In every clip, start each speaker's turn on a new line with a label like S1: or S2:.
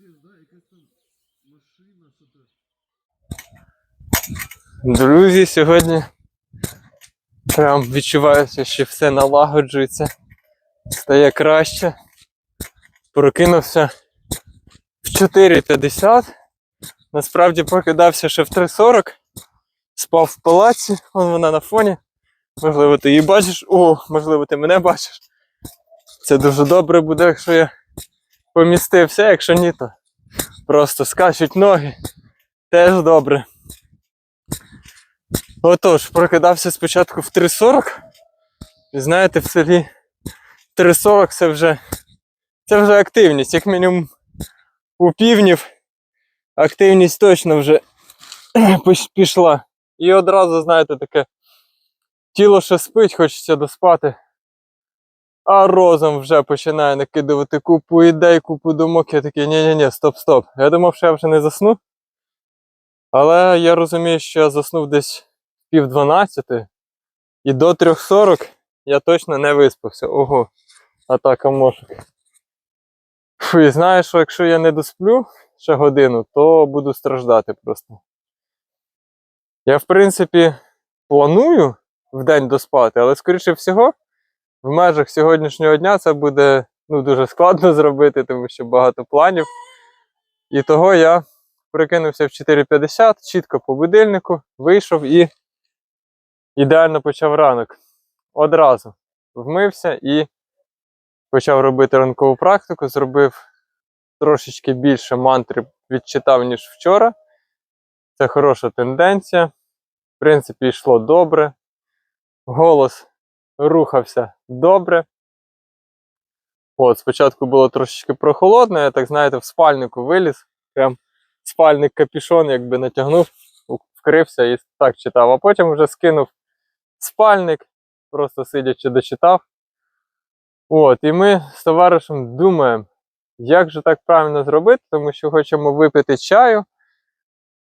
S1: Капець, да, якась там машина, що то.
S2: Друзі, сьогодні прям відчувається, що все налагоджується, стає краще. Прокинувся в 4.50. Насправді прокидався ще в 3.40. Спав в палаці, вон вона на фоні. Можливо, ти її бачиш. О, можливо, ти мене бачиш. Це дуже добре буде, якщо я помістився, якщо ні, то просто скачуть ноги. Теж добре. Отож, прокидався спочатку в 3.40. І знаєте, в селі 3.40 це вже, це вже активність. Як мінімум у півнів активність точно вже пішла. І одразу, знаєте, таке тіло ще спить, хочеться доспати. А розум вже починає накидувати купу ідей, купу думок. Я такий, ні-ні-ні, стоп-стоп. Я думав, що я вже не засну. Але я розумію, що я заснув десь пів дванадцяти, і до 3.40 я точно не виспався. Ого, атака мошок. Фу, і знаєш, що якщо я не досплю ще годину, то буду страждати просто. Я, в принципі, планую в день доспати, але, скоріше всього, в межах сьогоднішнього дня це буде ну, дуже складно зробити, тому що багато планів. І того я прикинувся в 4.50, чітко по будильнику, вийшов і ідеально почав ранок. Одразу вмився і почав робити ранкову практику. Зробив трошечки більше мантри відчитав, ніж вчора. Це хороша тенденція. В принципі, йшло добре. Голос рухався добре. От, спочатку було трошечки прохолодно, я так знаєте, в спальнику виліз. Прям спальник капюшон, якби натягнув, вкрився і так читав, а потім вже скинув спальник, просто сидячи дочитав. От, і ми з товаришем думаємо, як же так правильно зробити, тому що хочемо випити чаю,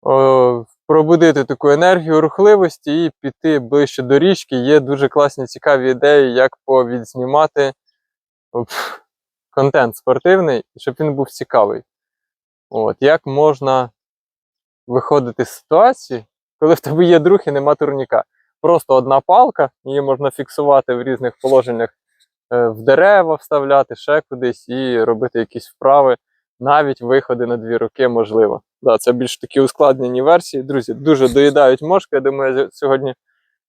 S2: о, пробудити таку енергію рухливості і піти ближче до річки. Є дуже класні цікаві ідеї, як повідзнімати контент спортивний, щоб він був цікавий. От, як можна виходити з ситуації, коли в тебе є друг і нема турніка просто одна палка, її можна фіксувати в різних положеннях е, в дерева, вставляти ще кудись і робити якісь вправи. Навіть виходи на дві руки можливо. Да, це більш такі ускладнені версії. Друзі, дуже доїдають мошки. Я думаю, я сьогодні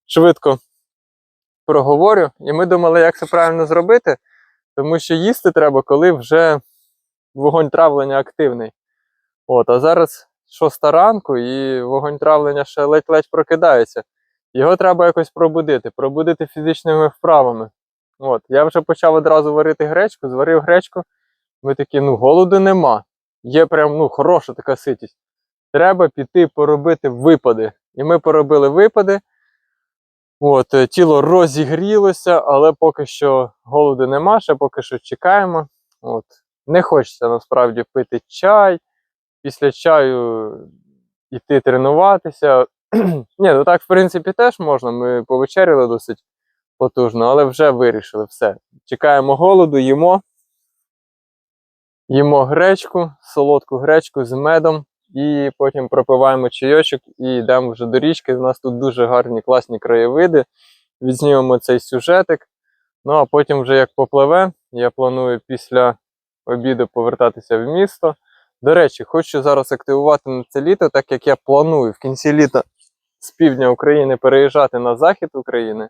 S2: швидко проговорю. І ми думали, як це правильно зробити, тому що їсти треба, коли вже вогонь травлення активний. От, а зараз шоста ранку, і вогонь травлення ще ледь-ледь прокидається. Його треба якось пробудити, пробудити фізичними вправами. От, я вже почав одразу варити гречку, зварив гречку. Ми такі, ну, голоду нема. Є прям ну, хороша така ситість. Треба піти поробити випади. І ми поробили випади. От, е, тіло розігрілося, але поки що голоду нема, ще поки що чекаємо. От. Не хочеться насправді пити чай. Після чаю йти тренуватися. Ні, ну так, в принципі, теж можна. Ми повечеряли досить потужно, але вже вирішили все. Чекаємо голоду, їмо. Їмо гречку, солодку гречку з медом, і потім пропиваємо чайочок і йдемо вже до річки. У нас тут дуже гарні класні краєвиди. Відзнімемо цей сюжетик. Ну а потім, вже як попливе, я планую після обіду повертатися в місто. До речі, хочу зараз активувати на це літо, так як я планую в кінці літа з півдня України переїжджати на захід України.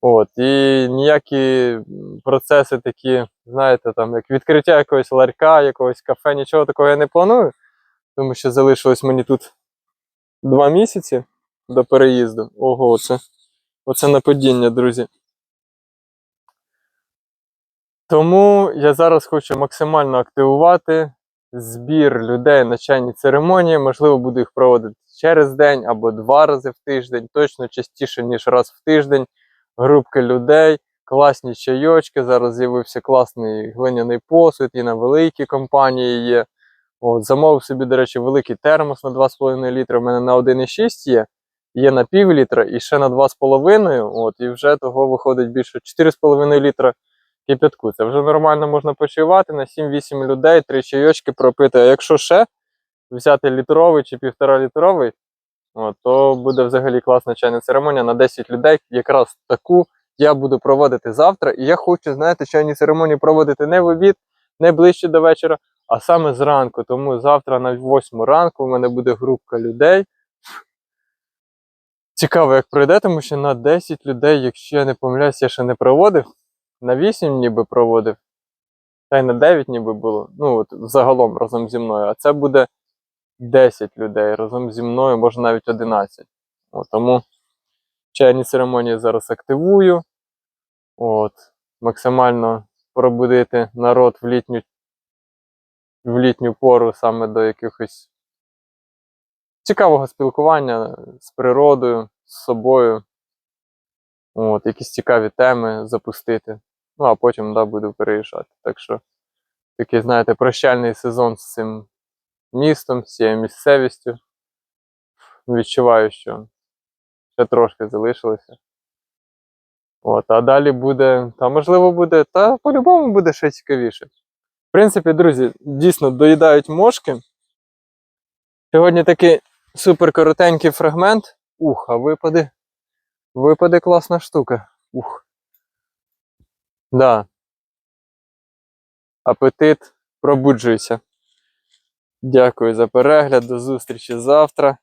S2: От, і ніякі процеси такі, знаєте, там, як відкриття якогось ларька, якогось кафе, нічого такого я не планую, тому що залишилось мені тут два місяці до переїзду. Ого, оце, оце на падіння, друзі. Тому я зараз хочу максимально активувати збір людей на чайні церемонії. Можливо, буду їх проводити через день або два рази в тиждень, точно частіше, ніж раз в тиждень. Групки людей, класні чайочки. Зараз з'явився класний глиняний посуд, і на великі компанії є. От, замовив собі, до речі, великий термос на 2,5 літра. У мене на 1,6 є, є на пів літра і ще на 2,5. От, і вже того виходить більше 4,5 літра кипятку. Це вже нормально можна почувати на 7-8 людей, три чайочки пропити. А якщо ще взяти літровий чи півтора літровий, от, то буде взагалі класна чайна церемонія на 10 людей. Якраз таку я буду проводити завтра. І я хочу, знаєте, чайні церемонії проводити не в обід, не ближче до вечора, а саме зранку. Тому завтра на 8 ранку у мене буде групка людей. Цікаво, як пройде, тому що на 10 людей, якщо я не помиляюсь, я ще не проводив. На 8 ніби проводив. Та й на 9 ніби було. Ну, от загалом разом зі мною. А це буде 10 людей разом зі мною, може навіть 11. От, тому чайні церемонії зараз активую. От, максимально пробудити народ в літню, в літню пору саме до якихось цікавого спілкування з природою, з собою. От, якісь цікаві теми запустити. Ну, а потім да, буду переїжджати. Так що такий, знаєте, прощальний сезон з цим містом, з цією місцевістю. Відчуваю, що ще трошки залишилося. От, а далі буде, та можливо буде, та по-любому буде ще цікавіше. В принципі, друзі, дійсно доїдають мошки. Сьогодні такий супер коротенький фрагмент. Ух, а випаде. Випаде класна штука. Ух. Да. Апетит пробуджується. Дякую за перегляд. До зустрічі завтра.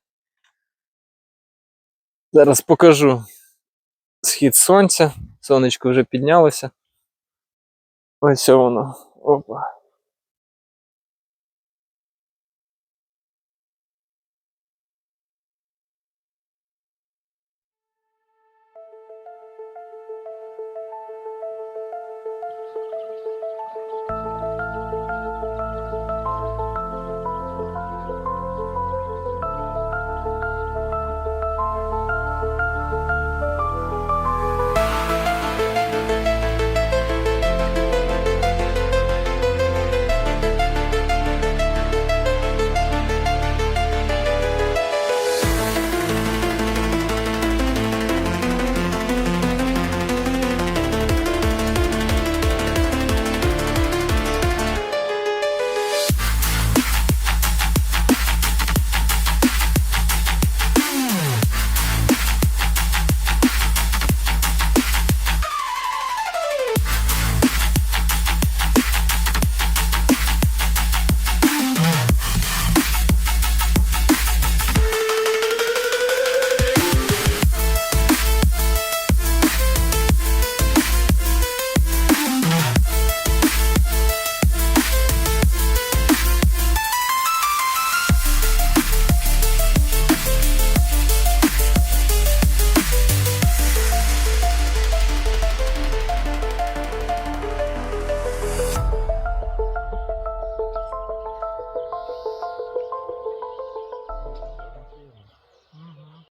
S2: Зараз покажу схід сонця. Сонечко вже піднялося. Ось воно. Опа.